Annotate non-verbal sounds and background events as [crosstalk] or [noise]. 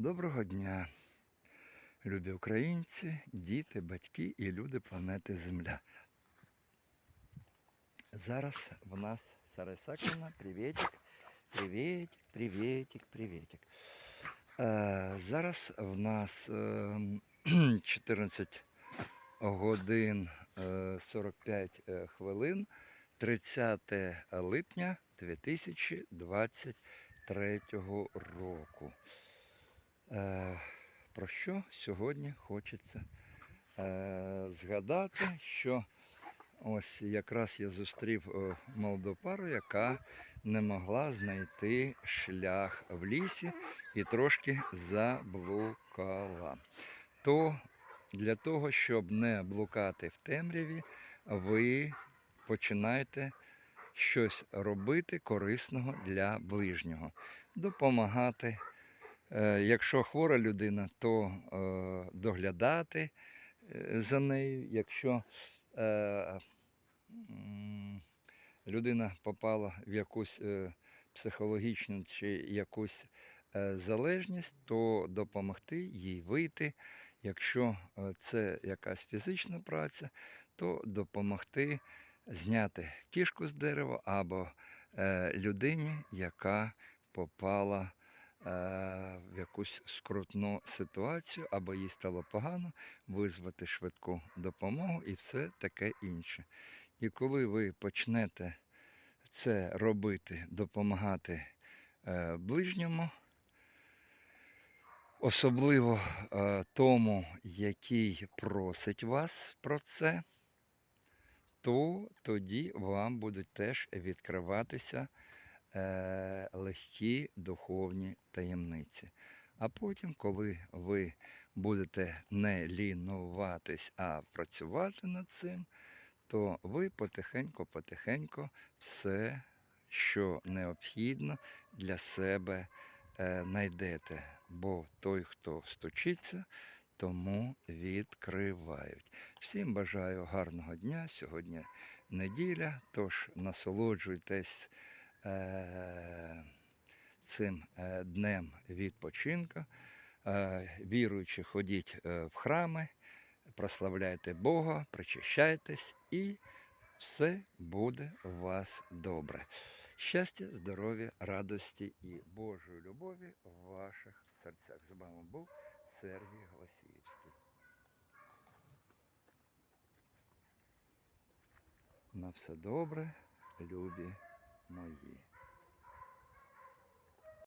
Доброго дня, любі українці, діти, батьки і люди планети Земля. Зараз в нас Сара Ісаковна, привітик, привітик, привітик, привітик. Е, зараз в нас [clears throat] е, 14 годин е, 45 е, хвилин, 30 липня 2023 року. Е, про що сьогодні хочеться е, згадати, що ось якраз я зустрів е, молоду пару, яка не могла знайти шлях в лісі і трошки заблукала. То для того, щоб не блукати в темряві, ви починаєте щось робити корисного для ближнього, допомагати. Е, Якщо хвора людина, то е, доглядати е, за нею. Якщо людина попала в якусь психологічну чи якусь залежність, то допомогти їй вийти. Якщо це якась фізична праця, то допомогти зняти кішку з дерева або людині, яка попала в якусь скрутну ситуацію, або їй стало погано, визвати швидку допомогу і все таке інше. І коли ви почнете це робити, допомагати е, ближньому, особливо е, тому, який просить вас про це, то тоді вам будуть теж відкриватися легкі духовні таємниці. А потім, коли ви будете не лінуватись, а працювати над цим, то ви потихеньку-потихеньку все, що необхідно для себе е, знайдете. Бо той, хто стучиться, тому відкривають. Всім бажаю гарного дня. Сьогодні неділя, тож насолоджуйтесь е, цим е, днем відпочинку. Е, віруючи, ходіть е, в храми, прославляйте Бога, причащайтесь і все буде у вас добре. Щастя, здоров'я, радості і Божої любові в ваших серцях. З вами був Сергій Голосіївський. На все добре, любі Muy bien.